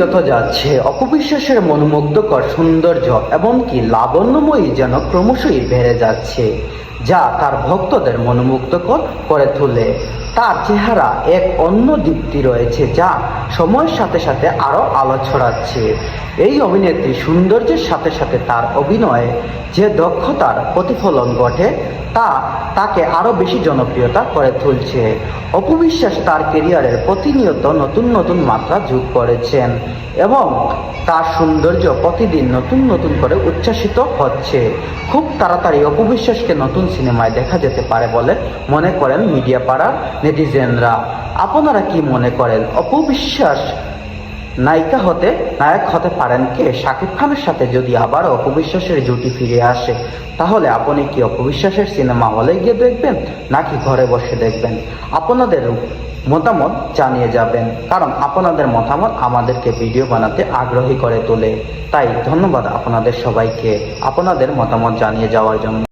যত যাচ্ছে, অপবিশ্বাসের মনোমুগ্ধকর সৌন্দর্য এমনকি লাবণ্যময়ী যেন ক্রমশই বেড়ে যাচ্ছে, যা তার ভক্তদের মনোমুগ্ধকর করে তোলে। তার চেহারা এক অন্য দীপ্তি রয়েছে যা সময়ের সাথে সাথে আরও আলো ছড়াচ্ছে। এই অভিনেত্রী সৌন্দর্যের সাথে সাথে তার অভিনয়ে যে দক্ষতার প্রতিফলন ঘটে, তা তাকে আরও বেশি জনপ্রিয়তা করে তুলছে। অপবিশ্বাস তার কেরিয়ারের প্রতিনিয়ত নতুন নতুন মাত্রা যোগ করেছেন এবং তার সৌন্দর্য প্রতিদিন নতুন নতুন করে উচ্ছ্বাসিত হচ্ছে। খুব তাড়াতাড়ি অপবিশ্বাসকে নতুন সিনেমায় দেখা যেতে পারে বলে মনে করেন মিডিয়া পাড়ার নেটিজেনরা, আপনারা কি মনে করেন, অপবিশ্বাস নায়িকা হতে, নায়ক হতে পারেন কে? শাকিব খানের সাথে যদি আবার অপবিশ্বাসের জুটি ফিরে আসে, তাহলে আপনি কি অপবিশ্বাসের সিনেমা হলে গিয়ে দেখবেন, নাকি ঘরে বসে দেখবেন? আপনাদের মতামত জানিয়ে যাবেন, কারণ আপনাদের মতামত আমাদেরকে ভিডিও বানাতে আগ্রহী করে তোলে। তাই ধন্যবাদ আপনাদের সবাইকে, আপনাদের মতামত জানিয়ে যাওয়ার জন্য।